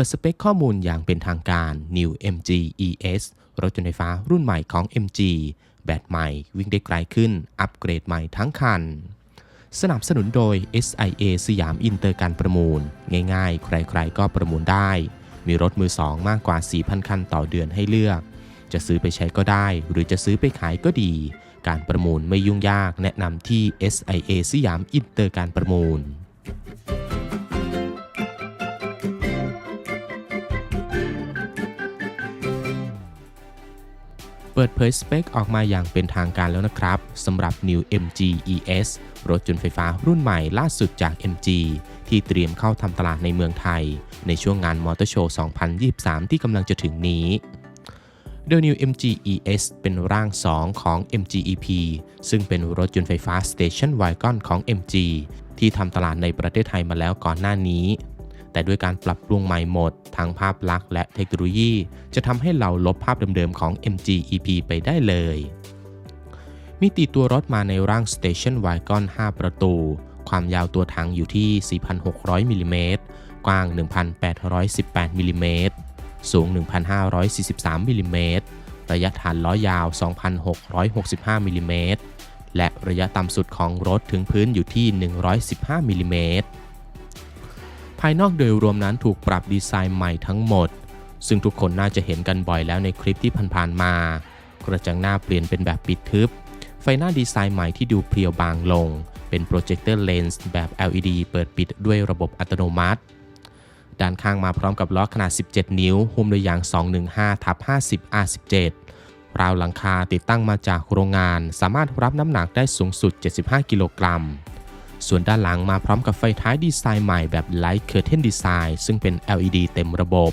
ปิดสเปคข้อมูลอย่างเป็นทางการ New MG ES รถยนต์ไฟฟ้ารุ่นใหม่ของ MG แบตใหม่วิ่งได้ไกลขึ้น อัปเกรดใหม่ทั้งคัน สนับสนุนโดย SIA สยามอินเตอร์การประมูล ง่ายๆ ใครๆ ก็ประมูลได้ มีรถมือสองมากกว่า 4,000 คันต่อเดือนให้เลือก จะซื้อไปใช้ก็ได้ หรือจะซื้อไปขายก็ดี การประมูลไม่ยุ่งยากแนะนำที่ SIA สยามอินเตอร์การประมูล เปิดเผยสเปคออกมาอย่างเป็นทางการแล้วนะครับสำหรับ New MG ES รถยนต์ไฟฟ้ารุ่นใหม่ล่าสุดจาก MG ที่เตรียมเข้าทำตลาดในเมืองไทย ในช่วงงานมอเตอร์โชว์ 2023 ที่กำลังจะถึงนี้โดย New MG ES เป็นร่าง 2 ของ MG EP ซึ่งเป็นรถยนต์ไฟฟ้า Station Wagon ของ MG ที่ทำตลาดในประเทศไทยมาแล้วก่อนหน้านี้ แต่ด้วยการปรับปรุงใหม่หมด ทั้งภาพลักษณ์และเทคโนโลยี จะทำให้เราลบภาพเดิมๆของ MG EP ไปได้เลย มิติตัวรถมาในร่าง Station Wagon 5 ประตู ความยาวตัวถังอยู่ที่ 4,600มิลลิเมตรกว้าง 1,818มิลลิเมตรสูง 1,543มิลลิเมตรระยะฐานล้อยาว 2,665มิลลิเมตรและระยะต่ำสุดของรถถึงพื้นอยู่ที่ 115มิลลิเมตร ภายนอกโดยรวมนั้นถูกปรับดีไซน์ใหม่ทั้งหมด ซึ่งทุกคนน่าจะเห็นกันบ่อยแล้วในคลิปที่ผ่านๆมา กระจังหน้าเปลี่ยนเป็นแบบปิดทึบ ไฟหน้าดีไซน์ใหม่ที่ดูเพรียวบางลง เป็นโปรเจคเตอร์เลนส์แบบ LED เปิดปิดด้วยระบบอัตโนมัติ ด้านข้างมาพร้อมกับล้อขนาด 17 นิ้วหุ้มด้วยยาง 215ทับ50 R17 ราวหลังคาติดตั้งมาจากโรงงาน สามารถรับน้ำหนักได้สูงสุด 75 กิโลกรัม ส่วนด้านหลังมาพร้อมกับไฟท้ายดีไซน์ใหม่แบบ Light Curtain Design ซึ่งเป็น LED เต็มระบบ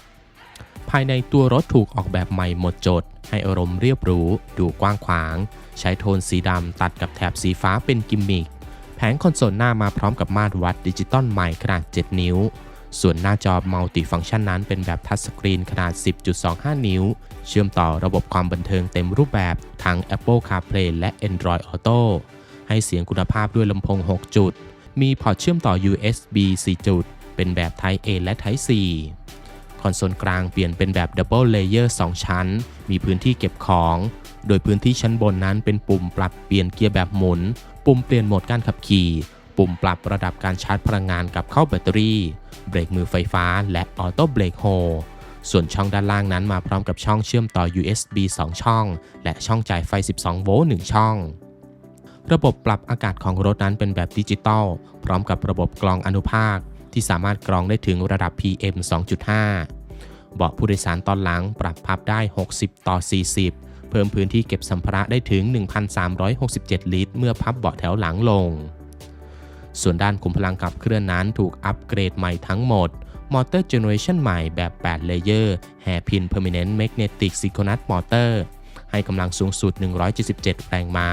ภายในตัวรถถูกออกแบบใหม่หมดจด ให้อารมณ์เรียบหรู ดูกว้างขวาง ใช้โทนสีดำตัดกับแถบสีฟ้าเป็นกิมมิค แผงคอนโซลหน้ามาพร้อมกับมาตรวัดดิจิตอลใหม่ขนาด 7 นิ้ว ส่วนหน้าจอมัลติฟังก์ชันนั้นเป็นแบบทัชสกรีนขนาด 10.25 นิ้ว เชื่อมต่อระบบความบันเทิงเต็มรูปแบบทั้ง Apple CarPlay และ Android Auto ให้เสียงคุณภาพด้วยลำโพง 6 จุด มีพอร์ตเชื่อมต่อ USB 4 จุด เป็นแบบ Type A และ Type C คอนโซลกลางเปลี่ยนเป็นแบบ Double Layer 2 ชั้น มีพื้นที่เก็บของ โดยพื้นที่ชั้นบนนั้นเป็นปุ่มปรับเปลี่ยนเกียร์แบบหมุน ปุ่มเปลี่ยนโหมดการขับขี่ ปุ่มปรับระดับการชาร์จพลังงานกับเข้าแบตเตอรี่ เบรกมือไฟฟ้า และออโต้เบรกโฮส่วนช่องด้านล่างนั้นมาพร้อมกับช่องเชื่อมต่อ USB 2 ช่อง และช่องจ่ายไฟ 12 โวลต์ 1 ช่อง ระบบปรับอากาศของรถนั้นเป็นแบบดิจิตอลพร้อมกับระบบกรองอนุภาค ที่สามารถกรองได้ถึงระดับ PM 2.5 เบาะผู้โดยสารตอนหลังปรับพับได้ 60 ต่อ 40 เพิ่มพื้นที่เก็บสัมภาระได้ถึง 1,367 ลิตร เมื่อพับเบาะแถวหลังลง ส่วนด้านขุมพลังขับเคลื่อนนั้นถูกอัปเกรดใหม่ทั้งหมดมอเตอร์เจเนอเรชันใหม่แบบ 8 เลเยอร์ Hairpin Permanent Magnetic Synchronous Motor ให้กำลังสูงสุด 177 แรงม้า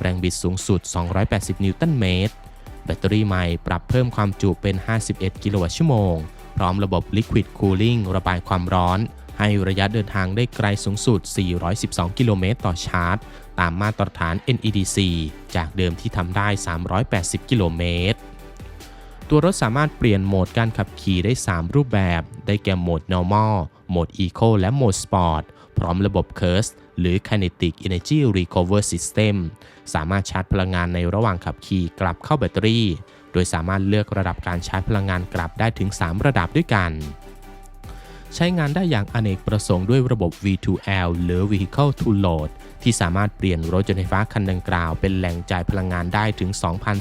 แรงบิดสูงสุด 280 นิวตันเมตร แบตเตอรี่ใหม่ปรับเพิ่มความจุเป็น 51 กิโลวัตต์ชั่วโมง พร้อมระบบ Liquid Cooling ระบายความร้อน ให้ระยะเดินทางได้ไกลสูงสุด 412 กิโลเมตรต่อชาร์จ ตามมาตรฐาน NEDC จากเดิมที่ทำได้ 380 กิโลเมตรตัวรถสามารถเปลี่ยนโหมดการขับขี่ได้ 3 รูปแบบ ได้แก่โหมด normal โหมด eco และโหมด sport พร้อมระบบ curse หรือ kinetic energy recover system สามารถชาร์จพลังงานในระหว่างขับขี่กลับเข้าแบตเตอรี่ โดยสามารถเลือกระดับการชาร์จพลังงานกลับได้ถึง 3 ระดับด้วยกัน ใช้งานได้อย่างอเนกประสงค์ด้วยระบบ V2L หรือ Vehicle to Load ที่สามารถเปลี่ยนรถยนต์ไฟฟ้าคันดังกล่าวเป็นแหล่งจ่ายพลังงานได้ถึง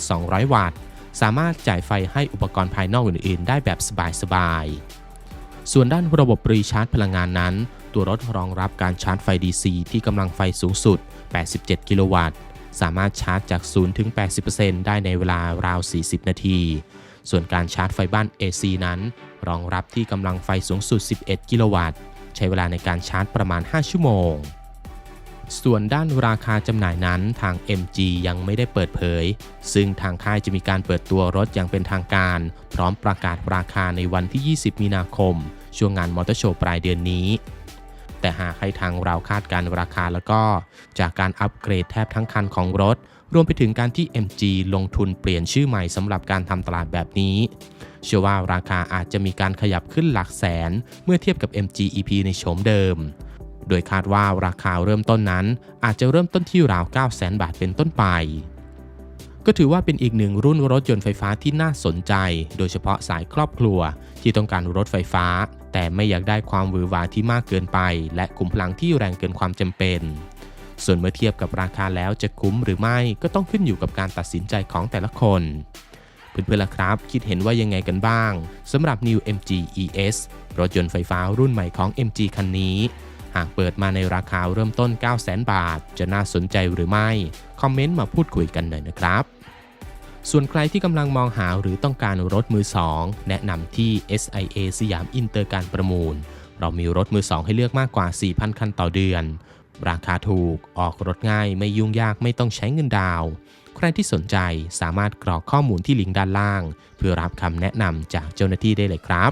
2,200 วัตต์ สามารถจ่ายไฟให้อุปกรณ์ภายนอกอื่น ๆ ได้แบบสบายๆ ส่วนด้านระบบรีชาร์จพลังงานนั้น ตัวรถรองรับการชาร์จไฟ DC ที่กำลังไฟสูงสุด 87 กิโลวัตต์ สามารถชาร์จจาก 0 ถึง 80%ได้ในเวลาราว 40 นาที ส่วนการชาร์จไฟบ้าน AC นั้น รองรับที่กำลังไฟสูงสุด 11 กิโลวัตต์ ใช้เวลาในการชาร์จประมาณ 5 ชั่วโมง ส่วนด้านราคาจำหน่ายนั้นทาง MG ยังไม่ได้เปิดเผย ซึ่งทางค่ายจะมีการเปิดตัวรถอย่างเป็นทางการ พร้อมประกาศราคาในวันที่ 20 มีนาคม ช่วงงานมอเตอร์โชว์ปลายเดือนนี้ แต่หากให้ทางเราคาดการราคาแล้วก็ จากการอัปเกรดแทบทั้งคันของรถ รวมไปถึงการที่ MG ลงทุนเปลี่ยนชื่อใหม่สำหรับการทำตลาดแบบนี้ เชื่อว่าราคาอาจจะมีการขยับขึ้นหลักแสน เมื่อเทียบกับ MG EP ในโฉมเดิมโดยคาดว่าราคาเริ่มต้นนั้นอาจจะเริ่มต้นที่ราว 9 0 0 0 0 0 บาทเป็นต้นไป ก็ถือว่าเป็นอีกหนึ่งรุ่นรถยนต์ไฟฟ้าที่น่าสนใจ โดยเฉพาะสายครอบครัวที่ต้องการรถไฟฟ้า แต่ไม่อยากได้ความหวือหวาที่มากเกินไป และขุมพลังที่แรงเกินความจำเป็น ส่วนเมื่อเทียบกับราคาแล้วจะคุ้มหรือไม่ก็ต้องขึ้นอยู่กับการตัดสินใจของแต่ละคนเพื่อนๆล่ะครับ คิดเห็นว่ายังไงกันบ้างสำหรับ New MG ES รถยนต์ไฟฟ้ารุ่นใหม่ของ MG คันนี้ หากเปิดมาในราคาเริ่มต้น 900,000 บาท จะน่าสนใจหรือไม่ คอมเมนต์มาพูดคุยกันหน่อยนะครับ ส่วนใครที่กำลังมองหาหรือต้องการรถมือ2แนะนำที่ SIA สยามอินเตอร์การประมูล เรามีรถมือ2ให้เลือกมากกว่า 4,000 คันต่อเดือน ราคาถูกออกรถง่ายไม่ยุ่งยากไม่ต้องใช้เงินดาว ใครที่สนใจสามารถกรอกข้อมูลที่ลิงก์ด้านล่าง เพื่อรับคำแนะนำจากเจ้าหน้าที่ได้เลยครับ